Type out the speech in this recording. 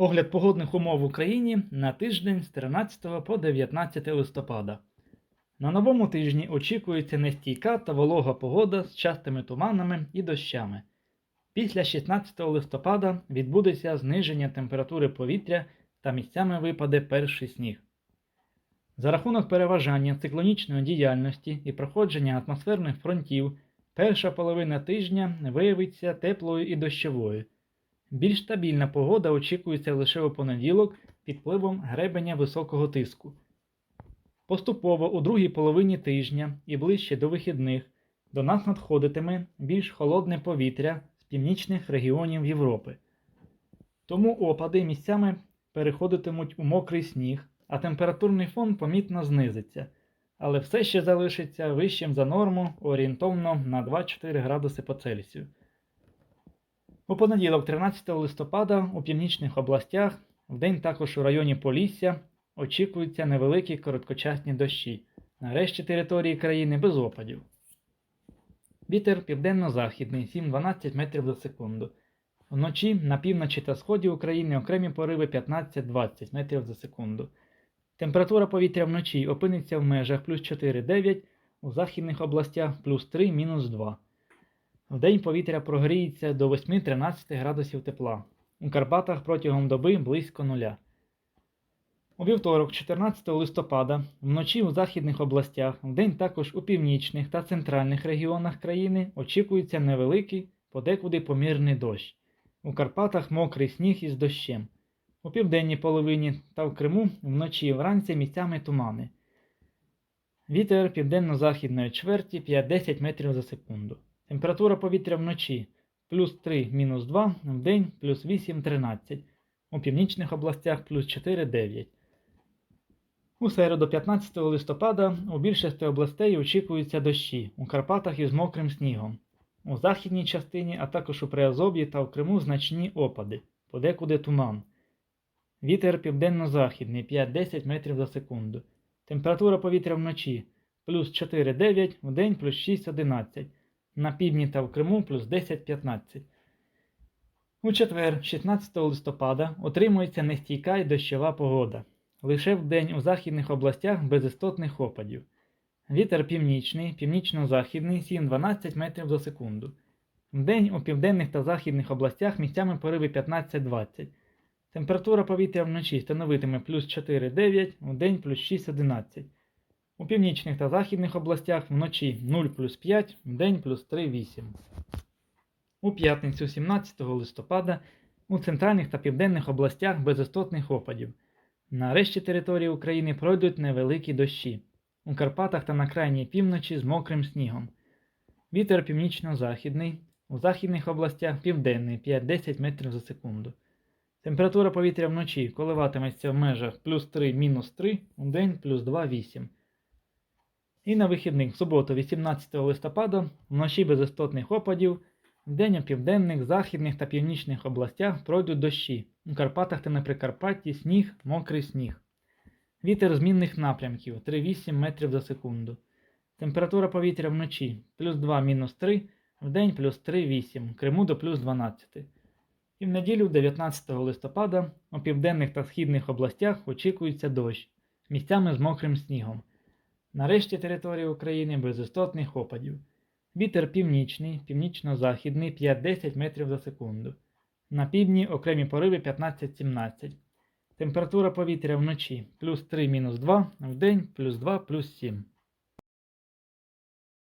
Огляд погодних умов в Україні на тиждень з 13 по 19 листопада. На новому тижні очікується нестійка та волога погода з частими туманами і дощами. Після 16 листопада відбудеться зниження температури повітря та місцями випаде перший сніг. За рахунок переважання циклонічної діяльності і проходження атмосферних фронтів, перша половина тижня виявиться теплою і дощовою. Більш стабільна погода очікується лише у понеділок під впливом гребеня високого тиску. Поступово у другій половині тижня і ближче до вихідних до нас надходитиме більш холодне повітря з північних регіонів Європи. Тому опади місцями переходитимуть у мокрий сніг, а температурний фон помітно знизиться, але все ще залишиться вищим за норму орієнтовно на 2-4 градуси по Цельсію. У понеділок, 13 листопада, у північних областях, вдень також у районі Полісся, очікуються невеликі короткочасні дощі. На решті території країни без опадів. Вітер південно-західний 7-12 метрів за секунду. Вночі на півночі та сході України окремі пориви 15-20 метрів за секунду. Температура повітря вночі опиниться в межах плюс 4-9, у західних областях плюс 3-2. Вдень повітря прогріється до 8-13 градусів тепла. У Карпатах протягом доби близько нуля. У вівторок, 14 листопада, вночі у західних областях, вдень також у північних та центральних регіонах країни очікується невеликий, подекуди помірний дощ. У Карпатах мокрий сніг із дощем. У південній половині та в Криму вночі вранці місцями тумани. Вітер південно-західної чверті 5-10 метрів за секунду. Температура повітря вночі плюс 3 мінус 2, вдень плюс 8 13. У північних областях плюс 4 9. У середу 15 листопада у більшості областей очікуються дощі, у Карпатах із мокрим снігом. У західній частині, а також у Приазов'ї та в Криму значні опади, подекуди туман. Вітер південно-західний 5-10 метрів за секунду. Температура повітря вночі плюс 4-9, вдень плюс 6-11. На півдні та в Криму плюс 10-15. У четвер, 16 листопада, отримується нестійка і дощова погода. Лише вдень у західних областях без істотних опадів. Вітер північний, північно-західний 7-12 метрів за секунду. Вдень у південних та західних областях місцями пориви 15-20. Температура повітря вночі становитиме плюс 4-9, вдень плюс 6-11. У північних та західних областях вночі 0 плюс 5, вдень плюс 3-8. У п'ятницю 17 листопада у центральних та південних областях без істотних опадів. На решті території України пройдуть невеликі дощі. У Карпатах та на крайній півночі з мокрим снігом. Вітер північно-західний, у західних областях південний 5-10 метрів за секунду. Температура повітря вночі коливатиметься в межах плюс 3 мінус 3, у день плюс 2 8. І на вихідних в суботу, 18 листопада, вночі без істотних опадів, вдень у південних, західних та північних областях пройдуть дощі. У Карпатах та на Прикарпатті сніг, мокрий сніг. Вітер змінних напрямків 3-8 метрів за секунду. Температура повітря вночі плюс 2 мінус 3, вдень плюс 3-8, Криму до плюс 12. І в неділю, 19 листопада, у південних та східних областях очікується дощ, місцями з мокрим снігом. Нарешті території України без істотних опадів. Вітер північний, північно-західний 5-10 метрів за секунду. На півдні окремі пориви 15-17. Температура повітря вночі плюс 3 мінус 2, вдень плюс 2 плюс 7.